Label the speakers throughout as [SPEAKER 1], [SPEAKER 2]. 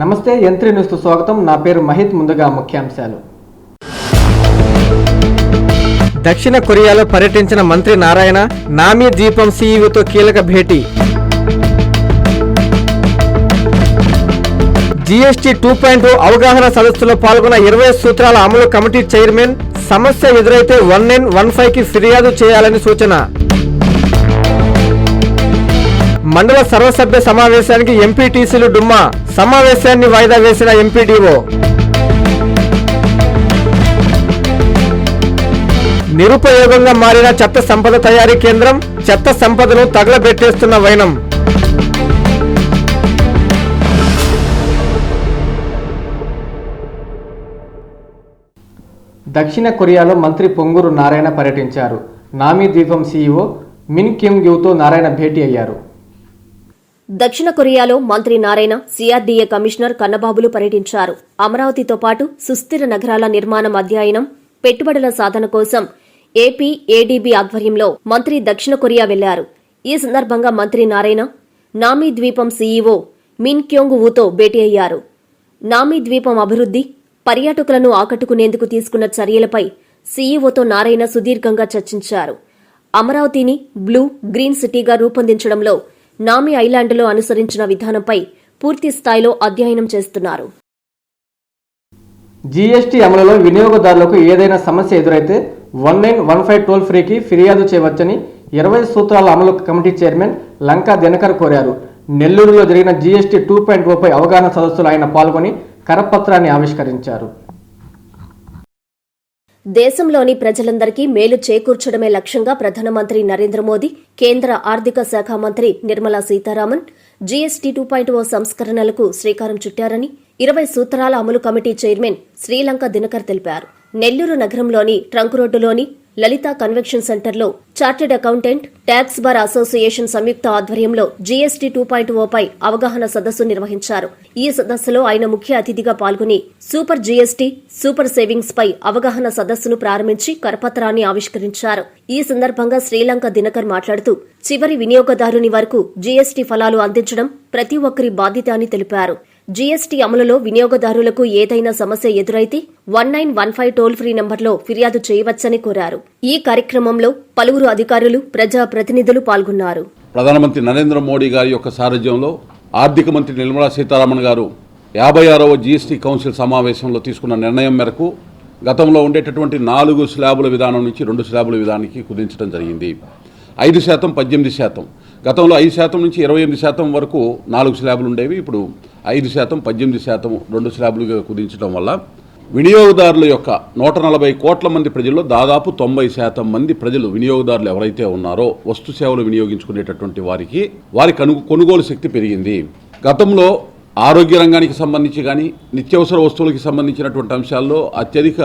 [SPEAKER 1] నమస్తే యంత్రి న్యూస్ స్వాగతం నా పేరు మహిత్ ముందుగా ముఖ్యాంశాలు దక్షిణ కొరియాలో పర్యటించిన మంత్రి నారాయణ నామీ ద్వీపం సీఈఓతో కీలక భేటీ జీఎస్టీ టూ పాయింట్ అవగాహన సదస్సులో పాల్గొన్న ఇరవై సూత్రాల అమలు కమిటీ చైర్మన్ సమస్య ఎదురైతే వన్ నైన్ వన్ ఫైవ్కి ఫిర్యాదు చేయాలని సూచన మండల సర్వసభ్య సమావేశానికి ఎంపీటీసీలు డుమ్మా సమావేశాన్ని వాయిదా వేసిన ఎంపీడీఓ నిరుపయోగంగా మారిన చెత్త సంపద తయారీ కేంద్రం చెత్త సంపదను తగలబెట్టేస్తున్న వైనం దక్షిణ కొరియాలో మంత్రి పొంగూరు నారాయణ పర్యటించారు నామీ ద్వీపం సీఈఓ మిన్ కిమ్ యూతో నారాయణ భేటీ అయ్యారు
[SPEAKER 2] దక్షిణ కొరియాలో మంత్రి నారాయణ సీఆర్డీఏ కమిషనర్ కన్నబాబులు పర్యటించారు అమరావతితో పాటు సుస్థిర నగరాల నిర్మాణం అధ్యయనం పెట్టుబడుల సాధన కోసం ఏపీ ఏడీబీ ఆధ్వర్యంలో మంత్రి దక్షిణ కొరియా వెళ్లారు ఈ సందర్భంగా మంత్రి నారాయణ నామీ ద్వీపం సీఈఓ మిన్ క్యోంగ్ వుతో భేటీ అయ్యారు నామీ ద్వీపం అభివృద్ది పర్యాటకులను ఆకట్టుకునేందుకు తీసుకున్న చర్యలపై సీఈఓతో నారాయణ సుదీర్ఘంగా చర్చించారు అమరావతిని బ్లూ గ్రీన్ సిటీగా రూపొందించడంలో నామి ఐలాండ్లో అనుసరించిన విధానంపై పూర్తి స్థాయిలో అధ్యయనం చేస్తున్నారు
[SPEAKER 1] జీఎస్టీ అమలులో వినియోగదారులకు ఏదైనా సమస్య ఎదురైతే one nine one five toll ఫ్రీకి ఫిర్యాదు చేయవచ్చని ఇరవై సూత్రాల అమలు కమిటీ చైర్మన్ లంకా దినకర్ కోరారు నెల్లూరులో జరిగిన జీఎస్టీ టూ పాయింట్ ఓపై అవగాహన సదస్సులో ఆయన పాల్గొని కరపత్రాన్ని ఆవిష్కరించారు
[SPEAKER 2] దేశంలోని ప్రజలందరికీ మేలు చేకూర్చడమే లక్ష్యంగా ప్రధానమంత్రి నరేంద్ర మోదీ కేంద్ర ఆర్థిక శాఖ మంత్రి Nirmala Sitharaman GST two point O సంస్కరణలకు శ్రీకారం చుట్టారని ఇరవై సూత్రాల అమలు కమిటీ చైర్మన్ శ్రీలంక దినకర్ తెలిపారు నెల్లూరు నగరంలోని ట్రంక్ రోడ్డులోని లలిత కన్వెన్షన్ సెంటర్లో chartered accountant tax bar association సంయుక్త ఆధ్వర్యంలో జీఎస్టీ టూ పాయింట్ ఓపై అవగాహన సదస్సు నిర్వహించారు ఈ సదస్సులో ఆయన ముఖ్య అతిథిగా పాల్గొని సూపర్ జీఎస్టీ సూపర్ సేవింగ్స్ పై అవగాహన సదస్సును ప్రారంభించి కరపత్రాన్ని ఆవిష్కరించారు ఈ సందర్భంగా శ్రీలంక దినకర్ మాట్లాడుతూ చివరి వినియోగదారుని వరకు జీఎస్టీ ఫలాలు అందించడం ప్రతి ఒక్కరి బాధ్యత అని తెలిపారు జీఎస్టీ అమలులో వినియోగదారులకు ఏదైనా సమస్య ఎదురైతే one nine one five toll free నంబర్లో ఫిర్యాదు చేయవచ్చని కోరారు ఈ కార్యక్రమంలో పలువురు అధికారులు ప్రజా ప్రతినిధులు పాల్గొన్నారు
[SPEAKER 3] ప్రధానమంత్రి నరేంద్ర మోడీ గారి యొక్క సారథ్యంలో ఆర్థిక మంత్రి నిర్మలా సీతారామన్ గారు యాభై ఆరవ జీఎస్టీ కౌన్సిల్ సమావేశంలో తీసుకున్న నిర్ణయం మేరకు గతంలో ఉండేటటువంటి నాలుగు స్లాబుల విధానం నుంచి రెండు స్లాబుల విధానానికి కుదించడం జరిగింది ఐదు శాతం పద్దెనిమిది శాతం గతంలో ఐదు శాతం నుంచి ఇరవై ఎనిమిది శాతం వరకు నాలుగు స్లాబులు ఉండేవి ఇప్పుడు ఐదు శాతం పద్దెనిమిది శాతం రెండు స్లాబ్లుగా కుదించడం వల్ల వినియోగదారుల యొక్క నూట నలభై కోట్ల మంది ప్రజల్లో దాదాపు తొంభై శాతం మంది ప్రజలు వినియోగదారులు ఎవరైతే ఉన్నారో వస్తు సేవలు వినియోగించుకునేటటువంటి వారికి వారికి అను కొనుగోలు శక్తి పెరిగింది గతంలో ఆరోగ్య రంగానికి సంబంధించి కానీ నిత్యావసర వస్తువులకి సంబంధించినటువంటి అంశాల్లో అత్యధిక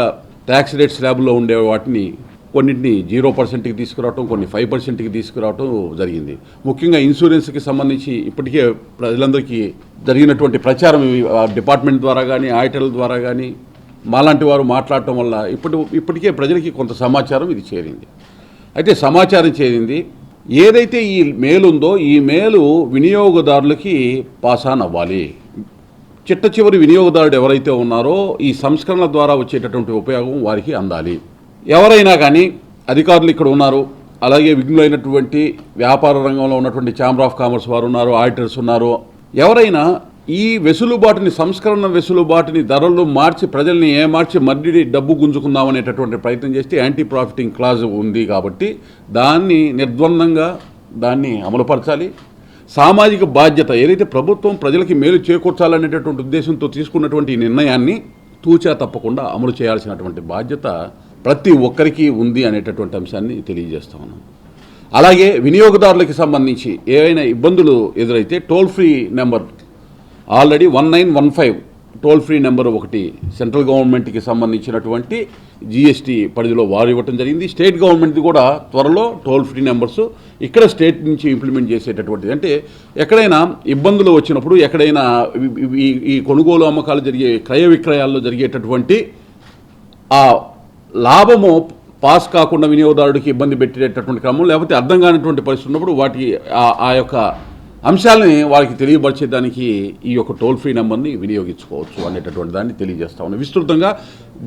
[SPEAKER 3] ట్యాక్స్ రేట్ స్లాబ్లో ఉండే వాటిని కొన్నింటిని జీరో పర్సెంట్కి తీసుకురావటం కొన్ని ఫైవ్ పర్సెంట్కి తీసుకురావటం జరిగింది ముఖ్యంగా ఇన్సూరెన్స్కి సంబంధించి ఇప్పటికే ప్రజలందరికీ జరిగినటువంటి ప్రచారం డిపార్ట్మెంట్ ద్వారా కానీ ఆయటల ద్వారా కానీ మాలాంటి వారు మాట్లాడటం వల్ల ఇప్పటి ఇప్పటికే ప్రజలకి కొంత సమాచారం ఇది చేరింది అయితే సమాచారం చేరింది ఏదైతే ఈ మేలు ఉందో ఈ మేలు వినియోగదారులకి పాస్ ఆన్ అవ్వాలి చిట్ట చివరి వినియోగదారుడు ఎవరైతే ఉన్నారో ఈ సంస్కరణల ద్వారా వచ్చేటటువంటి ఉపయోగం వారికి అందాలి ఎవరైనా కానీ అధికారులు ఇక్కడ ఉన్నారు అలాగే విఘ్నులైనటువంటి వ్యాపార రంగంలో ఉన్నటువంటి ఛాంబర్ ఆఫ్ కామర్స్ వారు ఉన్నారు ఆడిటర్స్ ఉన్నారు ఎవరైనా ఈ వెసులుబాటుని సంస్కరణ వెసులుబాటుని ధరలు మార్చి ప్రజల్ని ఏమార్చి మర్డి డబ్బు గుంజుకుందాం అనేటటువంటి ప్రయత్నం చేస్తే యాంటీ ప్రాఫిటింగ్ క్లాజ్ ఉంది కాబట్టి దాన్ని నిర్ద్వందంగా దాన్ని అమలుపరచాలి సామాజిక బాధ్యత ఏదైతే ప్రభుత్వం ప్రజలకి మేలు చేకూర్చాలనేటటువంటి ఉద్దేశంతో తీసుకున్నటువంటి ఈ నిర్ణయాన్ని తూచా తప్పకుండా అమలు చేయాల్సినటువంటి బాధ్యత ప్రతి ఒక్కరికి ఉంది అనేటటువంటి అంశాన్ని తెలియజేస్తా ఉన్నాం అలాగే వినియోగదారులకు సంబంధించి ఏవైనా ఇబ్బందులు ఎదురైతే toll free number already one nine one five toll free number ఒకటి సెంట్రల్ గవర్నమెంట్కి సంబంధించినటువంటి జిఎస్టీ పరిధిలో వారు ఇవ్వటం జరిగింది స్టేట్ గవర్నమెంట్ది కూడా త్వరలో టోల్ ఫ్రీ నెంబర్స్ ఇక్కడ స్టేట్ నుంచి ఇంప్లిమెంట్ చేసేటటువంటిది అంటే ఎక్కడైనా ఇబ్బందులు వచ్చినప్పుడు ఎక్కడైనా ఈ కొనుగోలు అమ్మకాలు జరిగే క్రయ విక్రయాల్లో జరిగేటటువంటి ఆ లాభము పాస్ కాకుండా వినియోగదారుడికి ఇబ్బంది పెట్టేటటువంటి క్రమం లేకపోతే అర్థం కానిటువంటి పరిస్థితి ఉన్నప్పుడు వాటి ఆ యొక్క అంశాలని వాళ్ళకి తెలియపరిచేదానికి ఈ యొక్క టోల్ ఫ్రీ నెంబర్ని వినియోగించుకోవచ్చు అనేటటువంటి దాన్ని తెలియజేస్తా ఉన్నాం విస్తృతంగా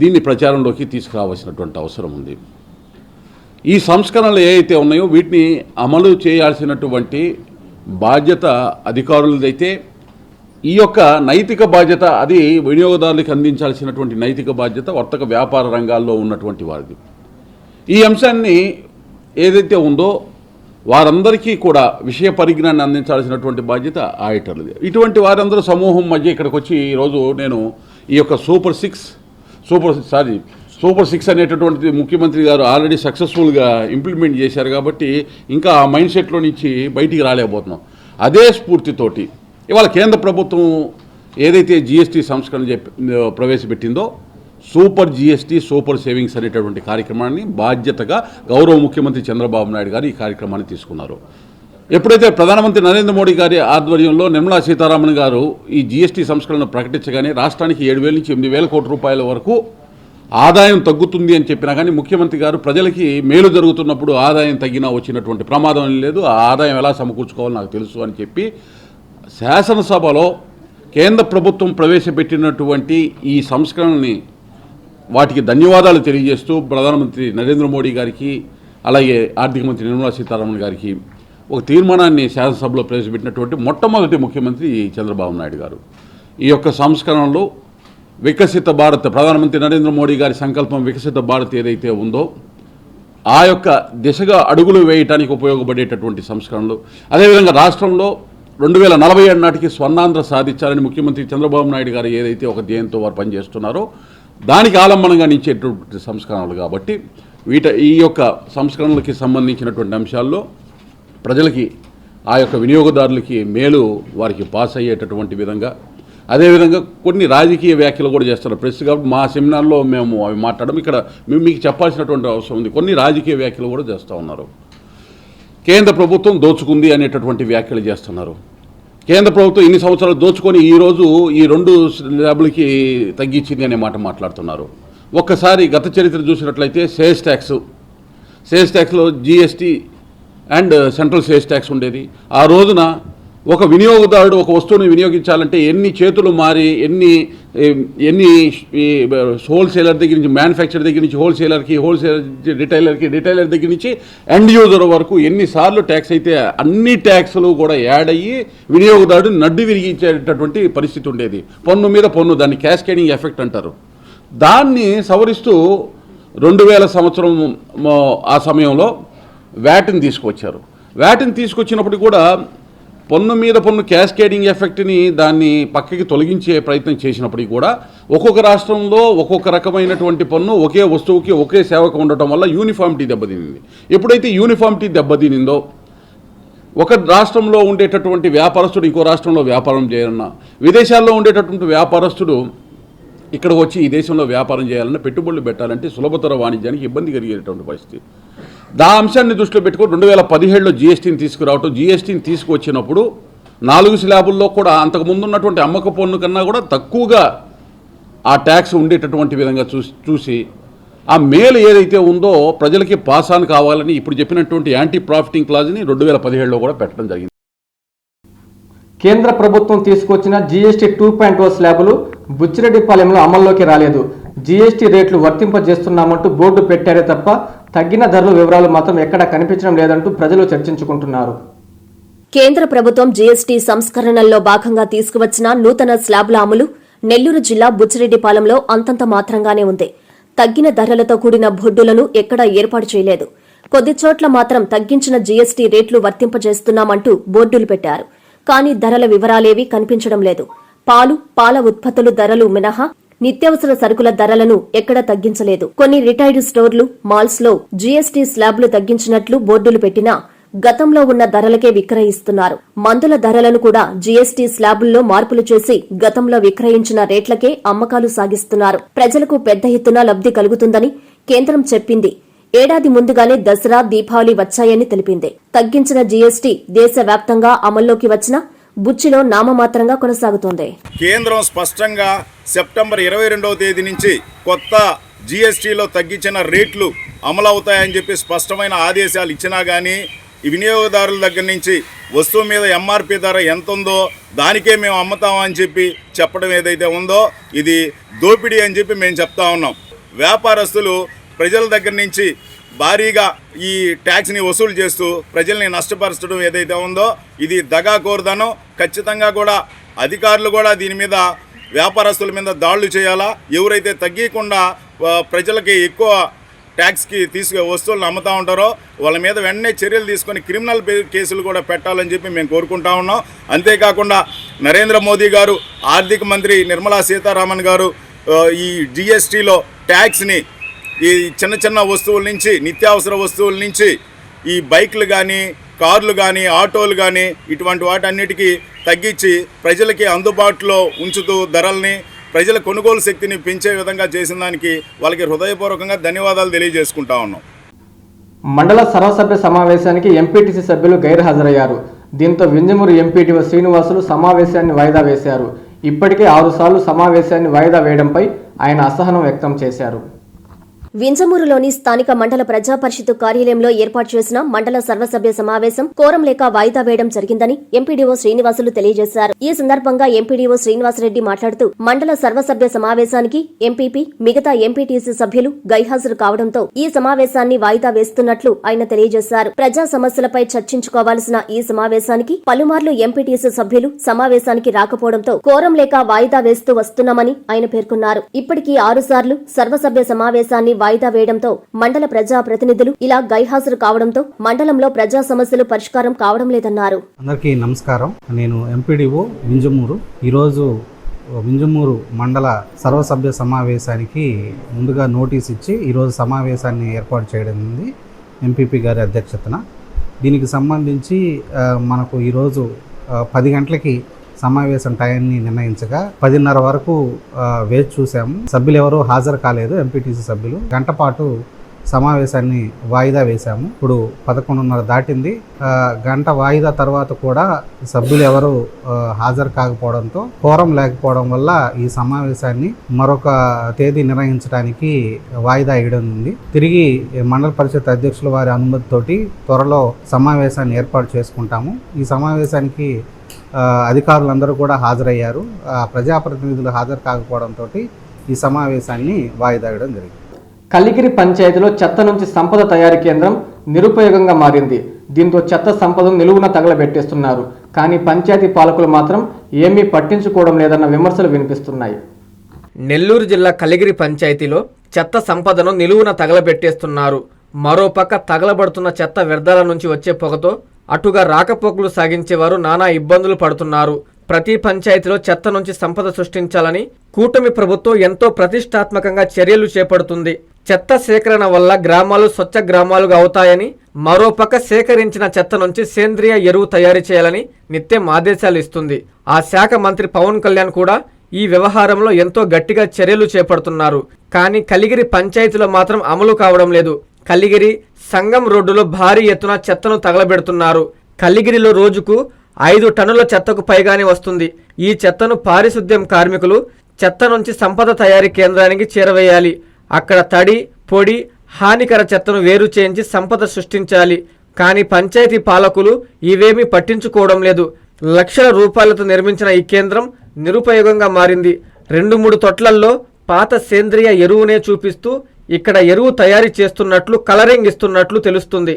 [SPEAKER 3] దీన్ని ప్రచారంలోకి తీసుకురావాల్సినటువంటి అవసరం ఉంది ఈ సంస్కరణలు ఏవైతే ఉన్నాయో వీటిని అమలు చేయాల్సినటువంటి బాధ్యత అధికారులదైతే ఈ యొక్క నైతిక బాధ్యత అది వినియోగదారులకు అందించాల్సినటువంటి నైతిక బాధ్యత వర్తక వ్యాపార రంగాల్లో ఉన్నటువంటి వారిది ఈ అంశాన్ని ఏదైతే ఉందో వారందరికీ కూడా విషయ పరిజ్ఞానాన్ని అందించాల్సినటువంటి బాధ్యత ఆయటర్లది ఇటువంటి వారందరూ సమూహం మధ్య ఇక్కడికి వచ్చి ఈరోజు నేను ఈ యొక్క super six super sorry super six అనేటటువంటిది ముఖ్యమంత్రి గారు ఆల్రెడీ సక్సెస్ఫుల్గా ఇంప్లిమెంట్ చేశారు కాబట్టి ఇంకా ఆ మైండ్ సెట్లో నుంచి బయటికి రాలేకపోతున్నాం అదే స్ఫూర్తితోటి ఇవాళ కేంద్ర ప్రభుత్వం ఏదైతే జిఎస్టీ సంస్కరణ ప్రవేశపెట్టిందో సూపర్ జిఎస్టీ సూపర్ సేవింగ్స్ అనేటటువంటి కార్యక్రమాన్ని బాధ్యతగా గౌరవ ముఖ్యమంత్రి చంద్రబాబు నాయుడు గారు ఈ కార్యక్రమాన్ని తీసుకున్నారు ఎప్పుడైతే ప్రధానమంత్రి నరేంద్ర మోడీ గారి ఆధ్వర్యంలో నిర్మలా సీతారామన్ గారు ఈ జిఎస్టీ సంస్కరణను ప్రకటించగానే రాష్ట్రానికి ఏడు వేల నుంచి ఎనిమిది వేల కోట్ల రూపాయల వరకు ఆదాయం తగ్గుతుంది అని చెప్పినా కానీ ముఖ్యమంత్రి గారు ప్రజలకి మేలు జరుగుతున్నప్పుడు ఆదాయం తగ్గినా వచ్చినటువంటి ప్రమాదం లేదు ఆ ఆదాయం ఎలా సమకూర్చుకోవాలో నాకు తెలుసు అని చెప్పి శాసనసభలో కేంద్ర ప్రభుత్వం ప్రవేశపెట్టినటువంటి ఈ సంస్కరణని వాటికి ధన్యవాదాలు తెలియజేస్తూ ప్రధానమంత్రి నరేంద్ర మోడీ గారికి అలాగే ఆర్థిక మంత్రి నిర్మలా సీతారామన్ గారికి ఒక తీర్మానాన్ని శాసనసభలో ప్రవేశపెట్టినటువంటి మొట్టమొదటి ముఖ్యమంత్రి చంద్రబాబు నాయుడు గారు ఈ యొక్క సంస్కరణలో వికసిత భారత్ ప్రధానమంత్రి నరేంద్ర మోడీ గారి సంకల్పం వికసిత భారత్ ఏదైతే ఉందో ఆ యొక్క దిశగా అడుగులు వేయటానికి ఉపయోగపడేటటువంటి సంస్కరణలు అదేవిధంగా రాష్ట్రంలో రెండు వేల నలభై ఏడు నాటికి స్వర్ణాంధ్ర సాధించాలని ముఖ్యమంత్రి చంద్రబాబు నాయుడు గారు ఏదైతే ఒక ధ్యేయంతో వారు పనిచేస్తున్నారో దానికి ఆలంబనంగా నిచ్చేటువంటి సంస్కరణలు కాబట్టి వీట ఈ యొక్క సంస్కరణలకి సంబంధించినటువంటి అంశాల్లో ప్రజలకి ఆ యొక్క వినియోగదారులకి మేలు వారికి పాస్ అయ్యేటటువంటి విధంగా అదేవిధంగా కొన్ని రాజకీయ వ్యాఖ్యలు కూడా చేస్తారు ప్రెస్ కాబట్టి మా సెమినార్లో మేము అవి మాట్లాడడం ఇక్కడ మేము మీకు చెప్పాల్సినటువంటి అవసరం ఉంది కొన్ని రాజకీయ వ్యాఖ్యలు కూడా చేస్తూ ఉన్నారు కేంద్ర ప్రభుత్వం దోచుకుంది అనేటటువంటి వ్యాఖ్యలు చేస్తున్నారు కేంద్ర ప్రభుత్వం ఇన్ని సంవత్సరాలు దోచుకొని ఈరోజు ఈ రెండు ల్యాబ్లకి తగ్గించింది అనే మాట మాట్లాడుతున్నారు ఒక్కసారి గత చరిత్ర చూసినట్లయితే సేల్స్ ట్యాక్స్ సేల్స్ ట్యాక్స్లో GST and central sales tax ఉండేది ఆ రోజున ఒక వినియోగదారుడు ఒక వస్తువుని వినియోగించాలంటే ఎన్ని చేతులు మారి ఎన్ని ఎన్ని హోల్సేలర్ దగ్గర నుంచి మ్యానుఫ్యాక్చర్ దగ్గర నుంచి హోల్సేలర్కి హోల్సేలర్ రిటైలర్కి రిటైలర్ దగ్గర నుంచి ఎండ్ యూజర్ వరకు ఎన్నిసార్లు ట్యాక్స్ అయితే అన్ని ట్యాక్స్లు కూడా యాడ్ అయ్యి వినియోగదారుడు నడ్డు విరిగించేటటువంటి పరిస్థితి ఉండేది పన్ను మీద పన్ను దాన్ని క్యాస్కేడింగ్ ఎఫెక్ట్ అంటారు దాన్ని సవరిస్తూ రెండు వేల సంవత్సరం ఆ సమయంలో వ్యాట్ని తీసుకొచ్చారు వ్యాట్ని తీసుకొచ్చినప్పుడు కూడా పన్ను మీద పన్ను క్యాస్కేడింగ్ ఎఫెక్ట్ని దాన్ని పక్కకి తొలగించే ప్రయత్నం చేసినప్పటికీ కూడా ఒక్కొక్క రాష్ట్రంలో ఒక్కొక్క రకమైనటువంటి పన్ను ఒకే వస్తువుకి ఒకే సేవకు ఉండటం వల్ల యూనిఫామిటీ దెబ్బతినింది ఎప్పుడైతే యూనిఫామిటీ దెబ్బతినిందో ఒక రాష్ట్రంలో ఉండేటటువంటి వ్యాపారస్తుడు ఇంకో రాష్ట్రంలో వ్యాపారం చేయాలన్న విదేశాల్లో ఉండేటటువంటి వ్యాపారస్తుడు ఇక్కడ వచ్చి ఈ దేశంలో వ్యాపారం చేయాలన్నా పెట్టుబడులు పెట్టాలంటే సులభతర వాణిజ్యానికి ఇబ్బంది కలిగేటటువంటి పరిస్థితి దా అంశాన్ని దృష్టిలో పెట్టుకుని రెండు వేల పదిహేడులో జీఎస్టీని తీసుకురావటం జీఎస్టీని తీసుకువచ్చినప్పుడు నాలుగు స్లాబుల్లో కూడా అంతకుముందు ఉన్నటువంటి అమ్మక పన్ను కన్నా కూడా తక్కువగా ఆ ట్యాక్స్ ఉండేటటువంటి విధంగా చూసి చూసి ఆ మేలు ఏదైతే ఉందో ప్రజలకి ఆన్ కావాలని ఇప్పుడు చెప్పినటువంటి యాంటీ ప్రాఫిటింగ్ క్లాజ్ని రెండు వేల పదిహేడులో కూడా పెట్టడం జరిగింది
[SPEAKER 1] కేంద్ర ప్రభుత్వం తీసుకొచ్చిన జీఎస్టీ టూ పాయింట్ ఓ స్లాబులు బుచ్చిరెడ్డిపాలెంలో అమల్లోకి రాలేదు జీఎస్టీ రేట్లు వర్తింపజేస్తున్నామంటూ బోర్డు పెట్టారే తప్ప తగ్గిన ధరల వివరాలు మాత్రం ఎక్కడ కనిపించడం లేదంటూ ప్రజలు చర్చించుకుంటున్నారు
[SPEAKER 2] కేంద్ర ప్రభుత్వం జీఎస్టీ సంస్కరణల్లో భాగంగా తీసుకువచ్చిన నూతన స్లాబ్ల అమలు నెల్లూరు జిల్లా బుచ్చిరెడ్డిపాలెంలో అంతంత మాత్రంగానే ఉంది తగ్గిన ధరలతో కూడిన బొడ్డులను ఎక్కడా ఏర్పాటు చేయలేదు కొద్ది చోట్ల మాత్రం తగ్గించిన జీఎస్టీ రేట్లు వర్తింపజేస్తున్నామంటూ బోర్డులు పెట్టారు కానీ ధరల వివరాలేవీ కనిపించడం లేదు పాలు పాల ఉత్పత్తులు ధరలు మినహా నిత్యావసర సరుకుల ధరలను ఎక్కడా తగ్గించలేదు కొన్ని రిటైర్డ్ స్టోర్లు మాల్స్ లో జీఎస్టీ స్లాబ్లు తగ్గించినట్లు బోర్డులు పెట్టినా గతంలో ఉన్న ధరలకే విక్రయిస్తున్నారు మందుల ధరలను కూడా జీఎస్టీ స్లాబుల్లో మార్పులు చేసి గతంలో విక్రయించిన రేట్లకే అమ్మకాలు సాగిస్తున్నారు ప్రజలకు పెద్ద ఎత్తున లబ్ధి కలుగుతుందని కేంద్రం చెప్పింది ఏడాది ముందుగానే దసరా దీపావళి వచ్చాయని తెలిపింది తగ్గించిన జీఎస్టీ దేశవ్యాప్తంగా అమల్లోకి వచ్చిన బుచ్చిలో నామమాత్రంగా కొనసాగుతోంది
[SPEAKER 4] కేంద్రం స్పష్టంగా సెప్టెంబర్ ఇరవై రెండవ తేదీ నుంచి కొత్త జీఎస్టీలో తగ్గించిన రేట్లు అమలవుతాయని చెప్పి స్పష్టమైన ఆదేశాలు ఇచ్చినా కానీ వినియోగదారుల దగ్గర నుంచి వస్తువు మీద ఎంఆర్పి ధర ఎంత ఉందో దానికే మేము అమ్ముతామని చెప్పి చెప్పడం ఏదైతే ఉందో ఇది దోపిడీ అని చెప్పి మేము చెప్తా ఉన్నాం వ్యాపారస్తులు ప్రజల దగ్గర నుంచి భారీగా ఈ ట్యాక్స్ని వసూలు చేస్తూ ప్రజల్ని నష్టపరచడం ఏదైతే ఉందో ఇది దగా కోరుదనం ఖచ్చితంగా కూడా అధికారులు కూడా దీని మీద వ్యాపారస్తుల మీద దాడులు చేయాలా ఎవరైతే తగ్గకుండా ప్రజలకి ఎక్కువ ట్యాక్స్కి తీసుకు వస్తువులను అమ్ముతూ ఉంటారో వాళ్ళ మీద వెంటనే చర్యలు తీసుకొని క్రిమినల్ కేసులు కూడా పెట్టాలని చెప్పి మేము కోరుకుంటా ఉన్నాం అంతేకాకుండా నరేంద్ర మోదీ గారు ఆర్థిక మంత్రి నిర్మలా సీతారామన్ గారు ఈ జిఎస్టీలో ట్యాక్స్ని ఈ చిన్న చిన్న వస్తువుల నుంచి నిత్యావసర వస్తువుల నుంచి ఈ బైక్లు కానీ కార్లు కానీ ఆటోలు కానీ ఇటువంటి వాటన్నిటికీ తగ్గించి ప్రజలకి అందుబాటులో ఉంచుతూ ధరల్ని ప్రజల కొనుగోలు శక్తిని పెంచే విధంగా చేసిన దానికి వాళ్ళకి హృదయపూర్వకంగా ధన్యవాదాలు తెలియజేసుకుంటా ఉన్నాం
[SPEAKER 1] మండల సర్వసభ్య సమావేశానికి ఎంపీటీసీ సభ్యులు గైర్హాజరయ్యారు దీంతో వింజమూరు ఎంపీటీఓ శ్రీనివాసులు సమావేశాన్ని వాయిదా వేశారు ఇప్పటికే ఆరుసార్లు సమావేశాన్ని వాయిదా వేయడంపై ఆయన అసహనం వ్యక్తం చేశారు
[SPEAKER 2] వింజమూరులోని స్థానిక మండల ప్రజా పరిషత్ కార్యాలయంలో ఏర్పాటు చేసిన మండల సర్వసభ్య సమావేశం కోరం లేక వాయిదా వేయడం జరిగిందని ఎంపీడీఓ శ్రీనివాసులు తెలియజేశారు ఈ సందర్భంగా ఎంపీడీఓ శ్రీనివాసరెడ్డి మాట్లాడుతూ మండల సర్వసభ్య సమావేశానికి ఎంపీపీ మిగతా ఎంపీటీసీ సభ్యులు గైహాజరు కావడంతో ఈ సమావేశాన్ని వాయిదా వేస్తున్నట్లు ఆయన తెలియజేశారు ప్రజా సమస్యలపై చర్చించుకోవాల్సిన ఈ సమావేశానికి పలుమార్లు ఎంపీటీసీ సభ్యులు సమావేశానికి రాకపోవడంతో కోరం లేక వాయిదా వేస్తూ వస్తున్నామని ఆయన పేర్కొన్నారు ఇప్పటికీ ఆరుసార్లు సర్వసభ్య సమావేశాన్ని వాయిదా వేయడంతో మండల ప్రజా ప్రతినిధులు ఇలా గైహాజరు కావడంతో మండలంలో ప్రజా సమస్యలు పరిష్కారం కావడం లేదన్నారు
[SPEAKER 1] అందరికీ నమస్కారం నేను ఎంపీడీఓ వింజమూరు ఈరోజు వింజమూరు మండల సర్వసభ్య సమావేశానికి ముందుగా నోటీస్ ఇచ్చి ఈరోజు సమావేశాన్ని ఏర్పాటు చేయడం ఎంపీపీ గారి అధ్యక్షతన దీనికి సంబంధించి మనకు ఈరోజు పది గంటలకి సమావేశం టైంని నిర్ణయించగా పదిన్నర వరకు వేచి చూసాము సభ్యులు ఎవరూ హాజరు కాలేదు ఎంపీటీసీ సభ్యులు గంట పాటు సమావేశాన్ని వాయిదా వేశాము ఇప్పుడు పదకొండున్నర దాటింది గంట వాయిదా తర్వాత కూడా సభ్యులు ఎవరు హాజరు కాకపోవడంతో కోరం లేకపోవడం వల్ల ఈ సమావేశాన్ని మరొక తేదీ నిర్ణయించడానికి వాయిదా వేయడం ఉంది తిరిగి మండల పరిషత్ అధ్యక్షుల వారి అనుమతితోటి త్వరలో సమావేశాన్ని ఏర్పాటు చేసుకుంటాము ఈ సమావేశానికి అధికారులందరూ కూడా హాజరయ్యారు ప్రజాప్రతినిధులు హాజరు కాకపోవడంతో ఈ సమావేశాన్ని వాయిదా వేయడం జరిగింది కలిగిరి పంచాయతీలో చెత్త నుంచి సంపద తయారీ కేంద్రం నిరుపయోగంగా మారింది దీంతో చెత్త సంపదను నిలువున తగలబెట్టేస్తున్నారు కానీ పంచాయతీ పాలకులు మాత్రం ఏమీ పట్టించుకోవడం లేదన్న విమర్శలు వినిపిస్తున్నాయి
[SPEAKER 5] నెల్లూరు జిల్లా కలిగిరి పంచాయతీలో చెత్త సంపదను నిలువున తగలబెట్టేస్తున్నారు మరోపక్క తగలబడుతున్న చెత్త వ్యర్థాల నుంచి వచ్చే పొగతో అటుగా రాకపోకలు సాగించేవారు నానా ఇబ్బందులు పడుతున్నారు ప్రతి పంచాయతీలో చెత్త నుంచి సంపద సృష్టించాలని కూటమి ప్రభుత్వం ఎంతో ప్రతిష్టాత్మకంగా చర్యలు చేపడుతుంది చెత్త సేకరణ వల్ల గ్రామాలు స్వచ్ఛ గ్రామాలుగా అవుతాయని మరోపక్క సేకరించిన చెత్త నుంచి సేంద్రియ ఎరువు తయారు చేయాలని నిత్యం ఆదేశాలు ఇస్తుంది ఆ శాఖ మంత్రి పవన్ కళ్యాణ్ కూడా ఈ వ్యవహారంలో ఎంతో గట్టిగా చర్యలు చేపడుతున్నారు కానీ కలిగిరి పంచాయతీలో మాత్రం అమలు కావడం లేదు కలిగిరి సంగం రోడ్డులో భారీ ఎత్తున చెత్తను తగలబెడుతున్నారు కల్లిగిరిలో రోజుకు ఐదు టన్నుల చెత్తకు పైగానే వస్తుంది ఈ చెత్తను పారిశుద్ధ్యం కార్మికులు చెత్త నుంచి సంపద తయారీ కేంద్రానికి చేరవేయాలి అక్కడ తడి పొడి హానికర చెత్తను వేరు చేయించి సంపద సృష్టించాలి కానీ పంచాయతీ పాలకులు ఇవేమీ పట్టించుకోవడం లేదు లక్షల రూపాయలతో నిర్మించిన ఈ కేంద్రం నిరుపయోగంగా మారింది రెండు మూడు తొట్లల్లో పాత సేంద్రియ ఎరువునే చూపిస్తూ ఇక్కడ ఎరువు తయారీ చేస్తున్నట్లు కలరింగ్ ఇస్తున్నట్లు తెలుస్తుంది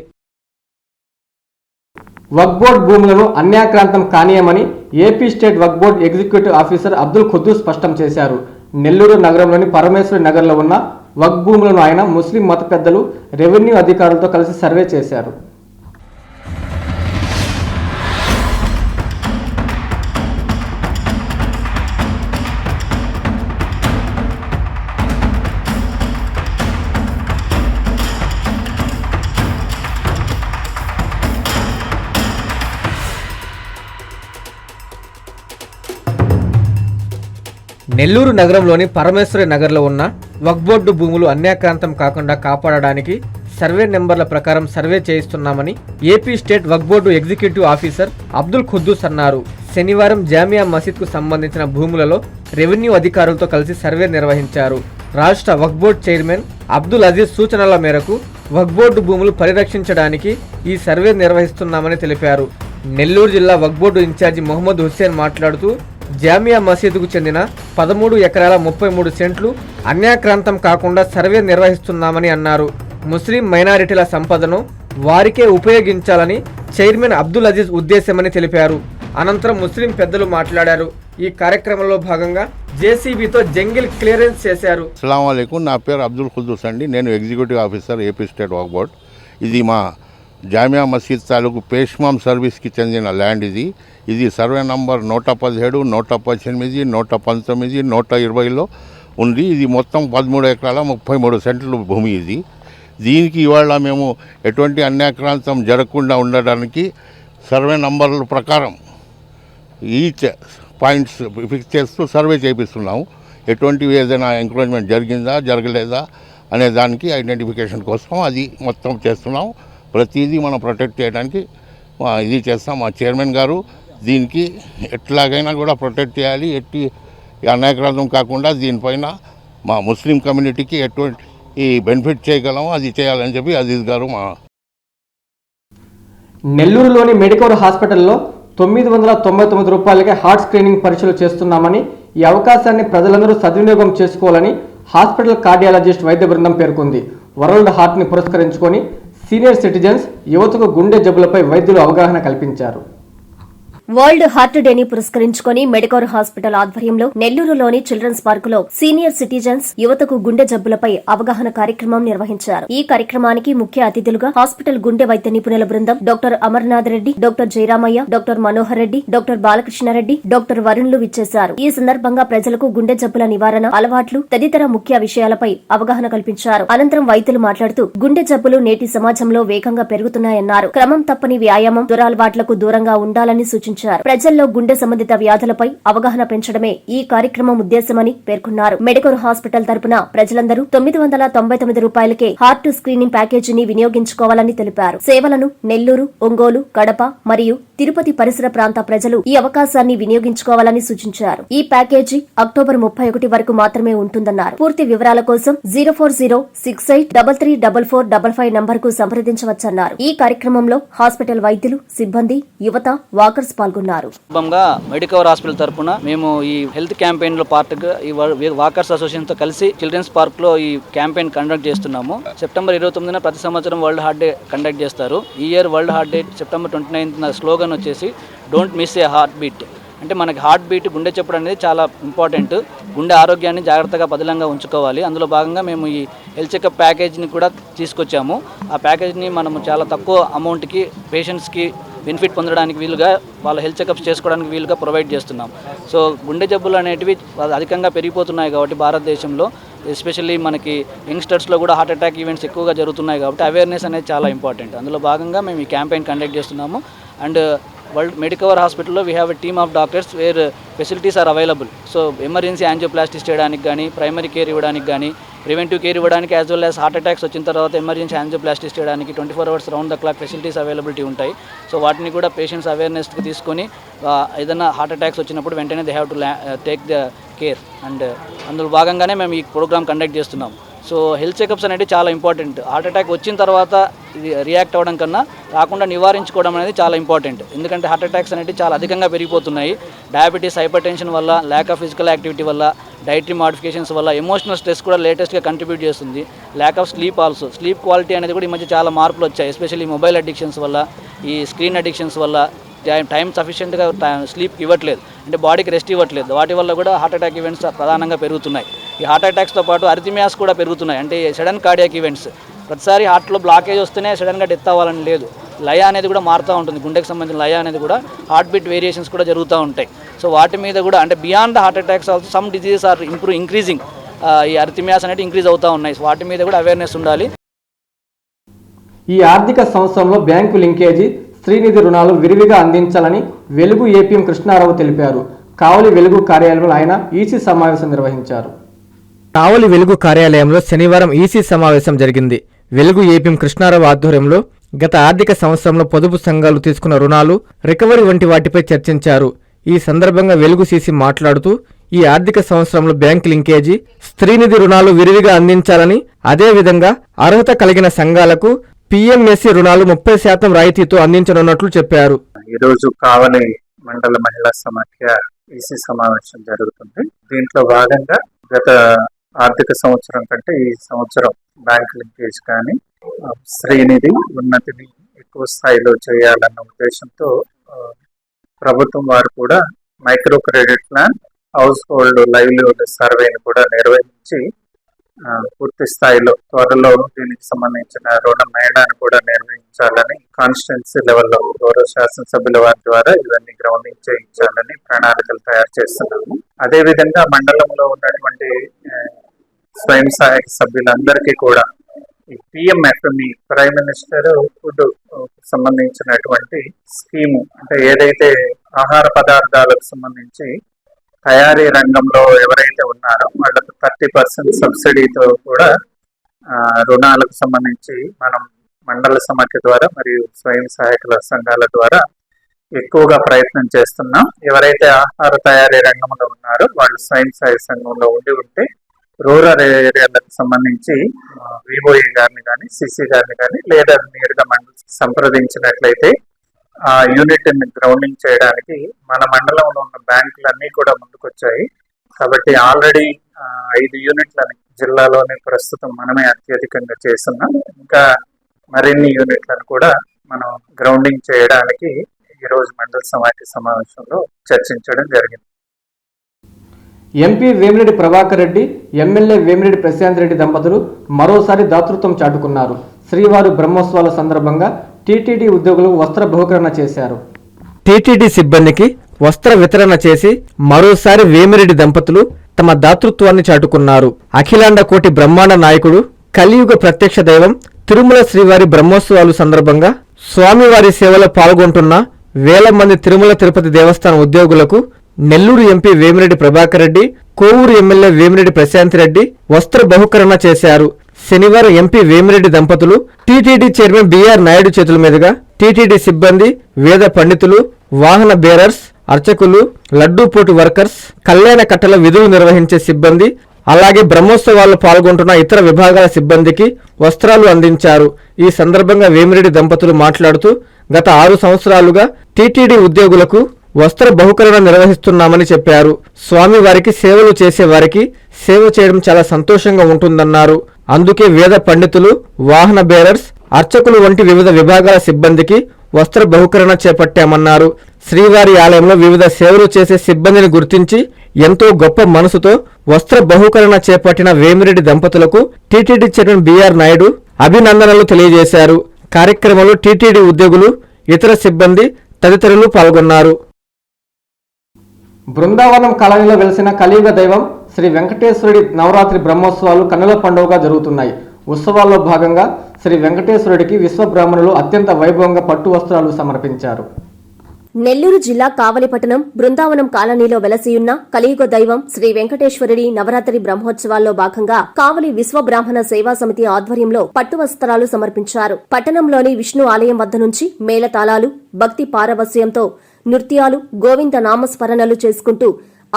[SPEAKER 1] వక్బోర్డ్ భూములను అన్యాక్రాంతం కానీయమని AP state Waqf board executive officer Abdul Quddus స్పష్టం చేశారు నెల్లూరు నగరంలోని పరమేశ్వరి నగర్లో ఉన్న వక్ భూములను ఆయన ముస్లిం మత పెద్దలు రెవెన్యూ అధికారులతో కలిసి సర్వే చేశారు నెల్లూరు నగరంలోని పరమేశ్వరి నగర్లో ఉన్న వక్బోర్డు భూములు అన్యాక్రాంతం కాకుండా కాపాడడానికి సర్వే నెంబర్ల ప్రకారం సర్వే చేయిస్తున్నామని AP state Waqf board executive officer Abdul Quddus అన్నారు శనివారం జామియా మసీద్కు సంబంధించిన భూములలో రెవెన్యూ అధికారులతో కలిసి సర్వే నిర్వహించారు రాష్ట్ర వక్బోర్డ్ చైర్మన్ అబ్దుల్ అజీజ్ సూచనల మేరకు వక్బోర్డు భూములు పరిరక్షించడానికి ఈ సర్వే నిర్వహిస్తున్నామని తెలిపారు నెల్లూరు జిల్లా వక్బోర్డు ఇన్ఛార్జి మొహమ్మద్ హుస్సేన్ మాట్లాడుతూ జామియా మసీదుకు చెందిన పదమూడు ఎకరాల ముప్పై మూడు సెంట్లు అన్యాక్రాంతం కాకుండా సర్వే నిర్వహిస్తున్నామని అన్నారు ముస్లిం మైనారిటీల సంపదను వారికే ఉపయోగించాలని చైర్మన్ అబ్దుల్ అజీజ్ ఉద్దేశమని తెలిపారు అనంతరం ముస్లిం పెద్దలు మాట్లాడారు ఈ కార్యక్రమంలో భాగంగా జేసీబీతో జంగిల్ క్లియరెన్స్ చేశారు
[SPEAKER 6] అస్సలం నా పేరు అబ్దుల్ ఖుద్దూస్ అండి నేను executive officer AP state Waqf board ఇది మా జామియా మసీద్ తాలూకు పేష్మాం సర్వీస్కి చెందిన ల్యాండ్ ఇది ఇది సర్వే నంబర్ నూట పదిహేడు నూట పద్దెనిమిది నూట పంతొమ్మిది నూట ఇరవైలో ఉంది ఇది మొత్తం పదమూడు ఎకరాల ముప్పై మూడు సెంట్లు భూమి ఇది దీనికి ఇవాళ మేము ఎటువంటి అన్యాక్రాంతం జరగకుండా ఉండడానికి సర్వే నంబర్ల ప్రకారం ఈచ్ పాయింట్స్ ఫిక్స్ చేస్తూ సర్వే చేపిస్తున్నాము ఎటువంటి ఏదైనా ఎంకరేజ్మెంట్ జరిగిందా జరగలేదా అనే దానికి ఐడెంటిఫికేషన్ కోసం అది మొత్తం చేస్తున్నాం ప్రతిదీ మనం ప్రొటెక్ట్ చేయడానికి ఇది చేస్తాం మా చైర్మన్ గారు దీనికి ఎట్లాగైనా కూడా ప్రొటెక్ట్ చేయాలి ఎట్టి అనాయకరాజం కాకుండా దీనిపైన మా ముస్లిం కమ్యూనిటీకి ఎటువంటి ఈ బెనిఫిట్ చేయగలము అది చేయాలని చెప్పి అజీజ్ గారు మా
[SPEAKER 1] నెల్లూరులోని మెడికోర్ హాస్పిటల్లో తొమ్మిది వందల తొంభై తొమ్మిది రూపాయలకే హార్ట్ స్క్రీనింగ్ పరీక్షలు చేస్తున్నామని ఈ అవకాశాన్ని ప్రజలందరూ సద్వినియోగం చేసుకోవాలని హాస్పిటల్ కార్డియాలజిస్ట్ వైద్య బృందం పేర్కొంది వరల్డ్ హార్ట్ని పురస్కరించుకొని సీనియర్ సిటిజన్స్ యువతకు గుండె జబ్బులపై వైద్యులు అవగాహన కల్పించారు
[SPEAKER 2] వరల్డ్ హార్ట్ డేని పురస్కరించుకుని మెడికోర్ హాస్పిటల్ ఆధ్వర్యంలో నెల్లూరులోని చిల్డ్రన్స్ పార్క్ లో సీనియర్ సిటిజన్స్ యువతకు గుండె జబ్బులపై అవగాహన కార్యక్రమం నిర్వహించారు ఈ కార్యక్రమానికి ముఖ్య అతిథులుగా హాస్పిటల్ గుండె వైద్య నిపుణుల బృందం doctor Amarnath Reddy doctor Jayaramaiah doctor Manohar Reddy doctor Balakrishna Reddy doctor వరుణ్లు విచ్చేశారు ఈ సందర్భంగా ప్రజలకు గుండె జబ్బుల నివారణ అలవాట్లు తదితర ముఖ్య విషయాలపై అవగాహన కల్పించారు అనంతరం వైద్యులు మాట్లాడుతూ గుండె జబ్బులు నేటి సమాజంలో వేగంగా పెరుగుతున్నాయన్నారు క్రమం తప్పని వ్యాయామం దురాలవాట్లకు దూరంగా ఉండాలని సూచించారు సూచించారు ప్రజల్లో గుండె సంబంధిత వ్యాధులపై అవగాహన పెంచడమే ఈ కార్యక్రమం ఉద్దేశమని పేర్కొన్నారు మెడికల్ హాస్పిటల్ తరపున ప్రజలందరూ తొమ్మిది వందల తొంభై తొమ్మిది రూపాయలకే హార్ట్ స్క్రీనింగ్ ప్యాకేజీని వినియోగించుకోవాలని తెలిపారు సేవలను నెల్లూరు ఒంగోలు కడప మరియు తిరుపతి పరిసర ప్రాంత ప్రజలు ఈ అవకాశాన్ని వినియోగించుకోవాలని సూచించారు ఈ ప్యాకేజీ అక్టోబర్ ముప్పై ఒకటి వరకు మాత్రమే ఉంటుందన్నారు పూర్తి వివరాల కోసం zero four zero six eight double three double four double five number కు సంప్రదించవచ్చన్నారు ఈ కార్యక్రమంలో హాస్పిటల్ వైద్యులు సిబ్బంది యువత వాకర్స్ పాల్గొన్నారు
[SPEAKER 7] మెడికవర్ హాస్పిటల్ తరఫున మేము ఈ హెల్త్ క్యాంపెయిన్ లో పార్ట్గా ఈ వాకర్స్ అసోసియేషన్ తో కలిసి చిల్డ్రన్స్ పార్క్ లో ఈ క్యాంపెయిన్ కండక్ట్ చేస్తున్నాము సెప్టెంబర్ ఇరవై తొమ్మిదిన ప్రతి సంవత్సరం వరల్డ్ హార్ట్ డే కండక్ట్ చేస్తారు ఈ year world heart day September twenty ninth slogan వచ్చేసి don't miss a heart beat అంటే మనకి హార్ట్ బీట్ గుండె చెప్పడం అనేది చాలా ఇంపార్టెంట్ గుండె ఆరోగ్యాన్ని జాగ్రత్తగా పదిలంగా ఉంచుకోవాలి అందులో భాగంగా మేము ఈ హెల్త్ చెకప్ ప్యాకేజ్ని కూడా తీసుకొచ్చాము ఆ ప్యాకేజ్ని మనము చాలా తక్కువ అమౌంట్కి పేషెంట్స్కి బెనిఫిట్ పొందడానికి వీలుగా వాళ్ళ హెల్త్ చెకప్స్ చేసుకోవడానికి వీలుగా ప్రొవైడ్ చేస్తున్నాం సో గుండె జబ్బులు అనేటివి అధికంగా పెరిగిపోతున్నాయి కాబట్టి భారతదేశంలో ఎస్పెషల్లీ మనకి యంగ్స్టర్స్లో కూడా హార్ట్ అటాక్ ఈవెంట్స్ ఎక్కువగా జరుగుతున్నాయి కాబట్టి అవేర్నెస్ అనేది చాలా ఇంపార్టెంట్ అందులో భాగంగా మేము ఈ క్యాంపెయిన్ కండక్ట్ చేస్తున్నాము అండ్ వరల్డ్ మెడికవర్ హాస్పిటల్లో we have a team of doctors where facilities are available so emergency angioplasties చేయడానికి కానీ ప్రైమరీ కేర్ ఇవ్వడానికి కానీ ప్రివెంటివ్ కేర్ ఇవ్వడానికి as well as heart attacks వచ్చిన తర్వాత ఎమర్జెన్సీ యాంజియోప్లాస్టిస్ చేయడానికి twenty four hours round the clock facilities availability ఉంటాయి so వాటిని కూడా పేషెంట్స్ అవేర్నెస్కి తీసుకొని ఏదైనా హార్ట్ అటాక్స్ వచ్చినప్పుడు వెంటనే they have to take the care and అందులో భాగంగానే మేము ఈ ప్రోగ్రామ్ కండక్ట్ చేస్తున్నాము సో హెల్త్ చెకప్స్ అనేవి చాలా ఇంపార్టెంట్ హార్ట్ అటాక్ వచ్చిన తర్వాత ఇది రియాక్ట్ అవ్వడం కన్నా రాకుండా నివారించుకోవడం అనేది చాలా ఇంపార్టెంట్ ఎందుకంటే హార్ట్ అటాక్స్ అనేవి చాలా అధికంగా పెరిగిపోతున్నాయి డయాబెటీస్ హైపర్ టెన్షన్ వల్ల ల్యాక్ ఆఫ్ ఫిజికల్ యాక్టివిటీ వల్ల డైటరీ మాడిఫికేషన్స్ వల్ల ఎమోషనల్ స్ట్రెస్ కూడా లేటెస్ట్గా కంట్రిబ్యూట్ చేస్తుంది lack of sleep also sleep quality అనేది కూడా ఈ మధ్య చాలా మార్పులు వచ్చాయి ఎస్పెషల్లీ మొబైల్ అడిక్షన్స్ వల్ల ఈ స్క్రీన్ అడిక్షన్స్ వల్ల టైం టైం సఫిషియెంట్గా స్లీప్ ఇవ్వట్లేదు అంటే బాడీకి రెస్ట్ ఇవ్వట్లేదు వాటి వల్ల కూడా హార్ట్ అటాక్ ఈవెంట్స్ ప్రధానంగా పెరుగుతున్నాయి ఈ హార్ట్ అటాక్స్తో పాటు అరిథిమియాస్ కూడా పెరుగుతున్నాయి అంటే సడన్ కార్డియాక్ ఈవెంట్స్ ప్రతిసారి హార్ట్లో బ్లాకేజ్ వస్తేనే సడన్గా డెత్ అవ్వాలని లేదు లయ అనేది కూడా మారుతూ ఉంటుంది గుండెకి సంబంధించిన లయ అనేది కూడా హార్ట్ బీట్ వేరియేషన్స్ కూడా జరుగుతూ ఉంటాయి సో వాటి మీద కూడా అంటే beyond the heart attacks also some diseases are improve increasing ఈ అరిథిమియాస్ అనేది ఇంక్రీజ్ అవుతూ ఉన్నాయి వాటి మీద కూడా అవేర్నెస్ ఉండాలి
[SPEAKER 1] ఈ ఆర్థిక సంవత్సరంలో బ్యాంకు లింకేజీ స్త్రీనిధి రుణాలు విరివిగా అందించాలని వెలుగు ఏపీఎం కృష్ణారావు తెలిపారు కావలి వెలుగు కార్యాలయంలో ఆయన ఈసీ సమావేశం నిర్వహించారు కావలి వెలుగు కార్యాలయంలో శనివారం ఈసీ సమావేశం జరిగింది వెలుగు ఏపీఎం కృష్ణారావు ఆధ్వర్యంలో గత ఆర్థిక సంవత్సరంలో పొదుపు సంఘాలు తీసుకున్న రుణాలు రికవరీ వంటి వాటిపై చర్చించారు ఈ సందర్భంగా వెలుగు సీసీ మాట్లాడుతూ ఈ ఆర్థిక సంవత్సరంలో బ్యాంక్ లింకేజీ స్త్రీనిధి రుణాలు విరివిగా అందించాలని అదేవిధంగా అర్హత కలిగిన సంఘాలకు పీఎంఎస్సీ రుణాలు ముప్పై శాతం రాయితీతో అందించనున్నట్లు చెప్పారు
[SPEAKER 8] ఈరోజు కావలి మండల మహిళా సమాఖ్య ఈసీ సమావేశం జరుగుతుంది దీంట్లో భాగంగా గత ఆర్థిక సంవత్సరం కంటే ఈ సంవత్సరం బ్యాంక్ లింకేజ్ కానీ శ్రీనిధి ఉన్నతిని ఎక్కువ స్థాయిలో చేయాలన్న ఉద్దేశంతో ప్రభుత్వం వారు కూడా micro credit plan household livelihood సర్వేని కూడా నిర్వహించి పూర్తి స్థాయిలో త్వరలో దీనికి సంబంధించిన రుణ మేళాన్ని కూడా నిర్వహించాలని కాన్స్టిట్యున్సీ లెవెల్లో గౌరవ శాసనసభ్యుల వారి ద్వారా ఇవన్నీ గ్రౌండింగ్ చేయించాలని ప్రణాళికలు తయారు చేస్తున్నాము అదేవిధంగా మండలంలో ఉన్నటువంటి స్వయం సహాయక సభ్యులందరికీ కూడా ఈ పిఎంఎఫ్ఎంఈ ప్రైమ్ మినిస్టర్ ఫుడ్ సంబంధించినటువంటి స్కీము అంటే ఏదైతే ఆహార పదార్థాలకు సంబంధించి తయారీ రంగంలో ఎవరైతే ఉన్నారో వాళ్ళకు థర్టీ పర్సెంట్ సబ్సిడీతో కూడా రుణాలకు సంబంధించి మనం మండల సమాఖ్య ద్వారా మరియు స్వయం సహాయకుల సంఘాల ద్వారా ఎక్కువగా ప్రయత్నం చేస్తున్నాం ఎవరైతే ఆహార తయారీ రంగంలో ఉన్నారో వాళ్ళు స్వయం సహాయ సంఘంలో ఉండి ఉంటే రూరల్ ఏరియాలకు సంబంధించి వివోఈ గారిని కానీ సిసి గారిని కానీ లేదా నేరుగా మనం సంప్రదించినట్లయితే ఆ యూనిట్ గ్రౌండింగ్ చేయడానికి మన మండలంలో ఉన్న బ్యాంకులన్నీ కూడా ముందుకొచ్చాయి కాబట్టి ఆల్రెడీ ఐదు యూనిట్లని జిల్లాలోనే ప్రస్తుతం మనమే అత్యధికంగా చేస్తున్నాం ఇంకా మరిన్ని యూనిట్లను కూడా మనం గ్రౌండింగ్ చేయడానికి ఈరోజు మండల సమాఖ్య సమావేశంలో చర్చించడం జరిగింది
[SPEAKER 1] ఎంపీ వేమిరెడ్డి ప్రభాకర్ రెడ్డి ఎమ్మెల్యే వేమిరెడ్డి ప్రశాంత్ రెడ్డి దంపతులు మరోసారి దాతృత్వం చాటుకున్నారు శ్రీవారి బ్రహ్మోత్సవాల సందర్భంగా టీటీడీ ఉద్యోగులు వస్త్ర బహుకరణ చేశారు టీటీడీ సిబ్బందికి వస్త్ర వితరణ చేసి మరోసారి వేమిరెడ్డి దంపతులు తమ దాతృత్వాన్ని చాటుకున్నారు అఖిలాండ కోటి బ్రహ్మాండ నాయకుడు కలియుగ ప్రత్యక్ష దైవం తిరుమల శ్రీవారి బ్రహ్మోత్సవాలు సందర్భంగా స్వామివారి సేవలో పాల్గొంటున్న వేల మంది తిరుమల తిరుపతి దేవస్థాన ఉద్యోగులకు నెల్లూరు ఎంపీ వేమిరెడ్డి ప్రభాకర్ రెడ్డి కోవూరు ఎమ్మెల్యే వేమిరెడ్డి ప్రశాంత్ రెడ్డి వస్త్ర బహుకరణ చేశారు శనివారం ఎంపీ వేమిరెడ్డి దంపతులు టీటీడీ చైర్మన్ బీఆర్ నాయుడు చేతుల మీదుగా టీటీడీ సిబ్బంది వేద పండితులు వాహన బేరర్స్ అర్చకులు లడ్డూపోటు వర్కర్స్ కళ్యాణ కట్టల విధులు నిర్వహించే సిబ్బంది అలాగే బ్రహ్మోత్సవాల్లో పాల్గొంటున్న ఇతర విభాగాల సిబ్బందికి వస్త్రాలు అందించారు ఈ సందర్భంగా వేమిరెడ్డి దంపతులు మాట్లాడుతూ గత ఆరు సంవత్సరాలుగా టీటీడీ ఉద్యోగులకు వస్త్ర బహుకరణ నిర్వహిస్తున్నామని చెప్పారు స్వామివారికి సేవలు చేసే వారికి సేవ చేయడం చాలా సంతోషంగా ఉంటుందన్నారు అందుకే వేద పండితులు వాహన బేరర్స్ అర్చకులు వంటి వివిధ విభాగాల సిబ్బందికి వస్త్ర బహుకరణ చేపట్టామన్నారు శ్రీవారి ఆలయంలో వివిధ సేవలు చేసే సిబ్బందిని గుర్తించి ఎంతో గొప్ప మనసుతో వస్త్ర బహుకరణ చేపట్టిన వేమిరెడ్డి దంపతులకు టీటీడీ చైర్మన్ బిఆర్ నాయుడు అభినందనలు తెలియజేశారు కార్యక్రమంలో టీటీడీ ఉద్యోగులు ఇతర సిబ్బంది తదితరులు పాల్గొన్నారు బృందావనం కాలనీలో వెలిసిన కలియుగ దైవం శ్రీ వెంకటేశ్వరుడి నవరాత్రి బ్రహ్మోత్సవాలు కన్నుల పండుగగా జరుగుతున్నాయి ఉత్సవాల్లో భాగంగా శ్రీ వెంకటేశ్వరుడికి విశ్వ బ్రాహ్మణులు అత్యంత వైభవంగా పట్టు వస్త్రాలు సమర్పించారు
[SPEAKER 2] నెల్లూరు జిల్లా కావలిపట్టణం బృందావనం కాలనీలో వెలసియున్న కలియుగ దైవం శ్రీ వెంకటేశ్వరుడి నవరాత్రి బ్రహ్మోత్సవాల్లో భాగంగా కావలి విశ్వబ్రాహ్మణ సేవా సమితి ఆధ్వర్యంలో పట్టు వస్త్రాలు సమర్పించారు పట్టణంలోని విష్ణు ఆలయం వద్ద నుంచి మేళతాళాలు భక్తి పారవస్యంతో నృత్యాలు గోవింద నామస్మరణలు చేసుకుంటూ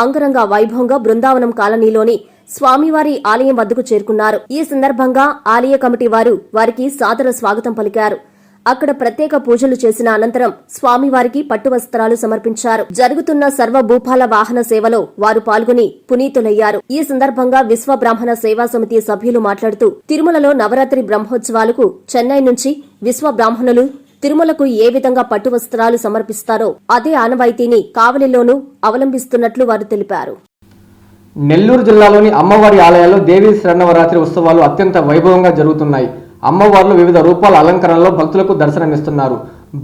[SPEAKER 2] అంగరంగ వైభవంగా బృందావనం కాలనీలోని స్వామివారి ఆలయం వద్దకు చేరుకున్నారు ఈ సందర్భంగా ఆలయ కమిటీ వారు వారికి సాదర స్వాగతం పలికారు అక్కడ ప్రత్యేక పూజలు చేసిన అనంతరం స్వామివారికి పట్టువస్త్రాలు సమర్పించారు జరుగుతున్న సర్వ భూపాల వాహన సేవలో వారు పాల్గొని పునీతులయ్యారు ఈ సందర్భంగా విశ్వ బ్రాహ్మణ సేవా సమితి సభ్యులు మాట్లాడుతూ తిరుమలలో నవరాత్రి బ్రహ్మోత్సవాలకు చెన్నై నుంచి విశ్వ బ్రాహ్మణులు తిరుమలకు ఏ విధంగా పట్టు వస్త్రాలు సమర్పిస్తారో అదే ఆనవాయితీని కావలిలోనూ అవలంబిస్తున్నట్లు వారు తెలిపారు
[SPEAKER 1] నెల్లూరు జిల్లాలోని అమ్మవారి ఆలయాల్లో దేవీ శరణవరాత్రి ఉత్సవాలు అత్యంత వైభవంగా జరుగుతున్నాయి అమ్మవార్లు వివిధ రూపాల అలంకరణలో భక్తులకు దర్శనమిస్తున్నారు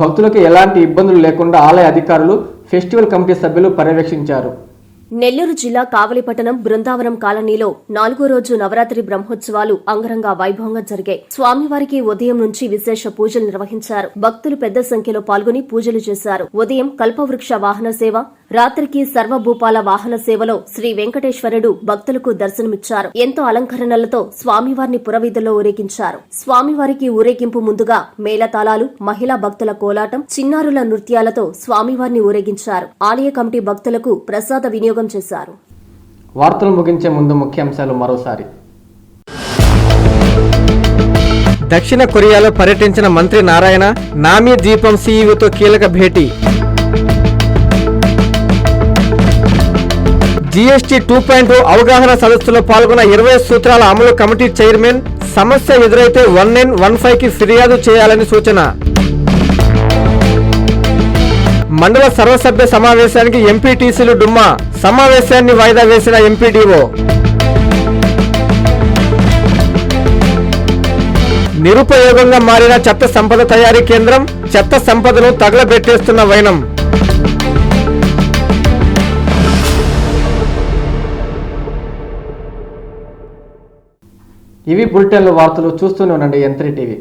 [SPEAKER 1] భక్తులకు ఎలాంటి ఇబ్బందులు లేకుండా ఆలయ అధికారులు ఫెస్టివల్ కమిటీ సభ్యులు పర్యవేక్షించారు
[SPEAKER 2] నెల్లూరు జిల్లా కావలిపట్టణం బృందావనం కాలనీలో నాలుగో రోజు నవరాత్రి బ్రహ్మోత్సవాలు అంగరంగ వైభవంగా జరిగాయి స్వామివారికి ఉదయం నుంచి విశేష పూజలు నిర్వహించారు భక్తులు పెద్ద సంఖ్యలో పాల్గొని పూజలు చేశారు ఉదయం కల్పవృక్ష వాహన సేవ రాత్రికి సర్వభూపాల వాహన సేవలో శ్రీ వెంకటేశ్వరుడు భక్తులకు దర్శనమిచ్చారు ఎంతో అలంకరణలతో స్వామివారిని పురవీధుల్లో ఊరేగించారు స్వామివారికి ఊరేగింపు ముందుగా మేళతాళాలు మహిళా భక్తుల కోలాటం చిన్నారుల నృత్యాలతో స్వామివారిని ఊరేగించారు ఆలయ కమిటీ భక్తులకు ప్రసాద వినియోగం జ్ఞాపకం చేశారు
[SPEAKER 1] వార్తలు ముగించే ముందు ముఖ్యాంశాలు మరోసారి దక్షిణ కొరియాలో పర్యటించిన మంత్రి నారాయణ నామీ ద్వీపం సీఈఓతో కీలక భేటీ జీఎస్టీ టూ పాయింట్ అవగాహన సదస్సులో పాల్గొన్న ఇరవై సూత్రాల అమలు కమిటీ చైర్మన్ సమస్య ఎదురైతే వన్ నైన్ వన్ ఫైవ్ కి ఫిర్యాదు చేయాలని సూచన మండల సర్వసభ్య సమావేశానికి ఎంపీటీసీలు డుమ్మా సమావేశాన్ని వాయిదా వేసిన ఎంపీడీఓ నిరుపయోగంగా మారిన చెత్త సంపద తయారీ కేంద్రం చెత్త సంపదను తగలబెట్టేస్తున్న వైనం ఇవి బులెటిన్లు వార్తలు చూస్తూనే ఉండండి ఎంత్రీ టీవీ